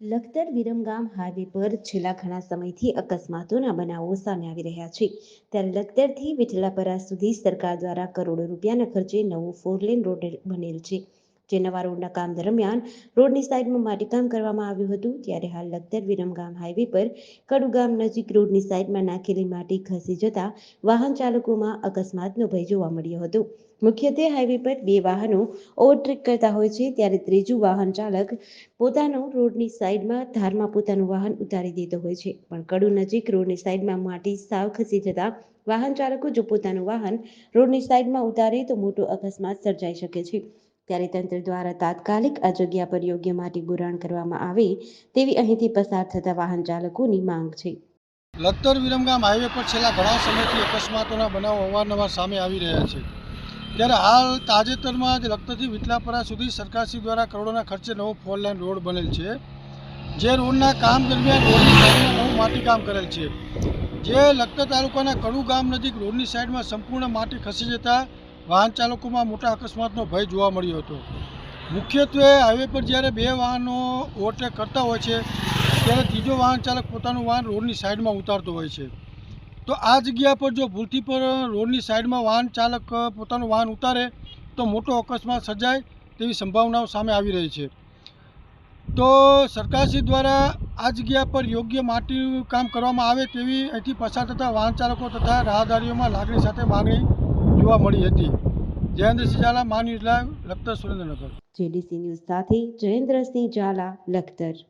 Lakhtar Viramgam highway પર છેલ્લા ઘણા સમયથી અકસ્માતોના બનાવો સામે આવી રહ્યા છે. ત્યારે લખતરથી વિઠલાપરા સુધી સરકાર દ્વારા કરોડો રૂપિયાના ખર્ચે નવો ફોરલેન રોડ બનેલ છે. જે નવા રોડના કામ દરમિયાન રોડની સાઈડમાં માટીકામ કરવામાં આવ્યું હતું, ત્યારે હાલ લખતર વિરમગામ હાઈવે પર કડુગામ નજીક રોડની સાઈડમાં નાખેલી માટી ખસી જતા વાહન ચાલકોમાં અકસ્માતનો ભય જોવા મળ્યો હતો. મુખ્યત્વે હાઈવે પર બે વાહનો ઓવરટેક કરતા હોય છે, ત્યારે ત્રીજું વાહન ચાલક પોતાનો રોડની સાઈડમાં ધારમાં પોતાનું વાહન ઉતારી દેતો હોય છે. પણ કડુ નજીક રોડની સાઈડમાં માટી સાવ ખસી જતા વાહન ચાલકો જો પોતાનું વાહન રોડની સાઈડમાં ઉતારે તો મોટો અકસ્માત સર્જાઈ શકે છે. ત્યારે તંત્ર દ્વારા તાત્કાલિક આ જગ્યા પર યોગ્ય માટી બુરાણ કરવામાં આવે તેવી અહીંથી પસાર થતા વાહન ચાલકોની માંગ છે. લખતર વિરમગામ હાઈવે પર છેલ્લા ઘણા સમયથી અકસ્માતોના બનાવો અવારનવાર સામે આવી રહ્યા છે. ત્યારે હાલ તાજેતરમાં જ લખતરથી વિટલાપરા સુધી સરકારશ્રી દ્વારા કરોડોના ખર્ચે નવો ફોર લાઇન રોડ બનેલ છે. જે રોડના કામ દરમિયાન રોડની સાઈડમાં નવું માટીકામ કરેલ છે. જે લખતર તાલુકાના કડુ ગામ નજીક રોડની સાઈડમાં સંપૂર્ણ માટી ખસી જતા વાહન ચાલકોમાં મોટા અકસ્માતનો ભય જોવા મળ્યો હતો. મુખ્યત્વે હાઈવે પર જ્યારે બે વાહનો ઓવરટેક કરતા હોય છે, ત્યારે ત્રીજો વાહન ચાલક પોતાનું વાહન રોડની સાઈડમાં ઉતારતો હોય છે. તો આ જગ્યા પર જો ભૂલથી પર રોડની સાઈડમાં વાહન ચાલક પોતાનું વાહન ઉતારે, તો મોટો અકસ્માત સર્જાય તેવી સંભાવનાઓ સામે આવી રહી છે. તો સરકારશ્રી દ્વારા આ જગ્યા પર યોગ્ય માટી કામ કરવામાં આવે તેવી અહીંથી પસાર થતા વાહન ચાલકો તથા રાહદારીઓમાં લાગણી સાથે માગણી જોવા મળી હતી. જયેન્દ્રસિંહ ઝાલા મા news live, Lakhtar Surendranagar. JDC news સાથે જયેન્દ્રસિંહ ઝાલા, લખતર.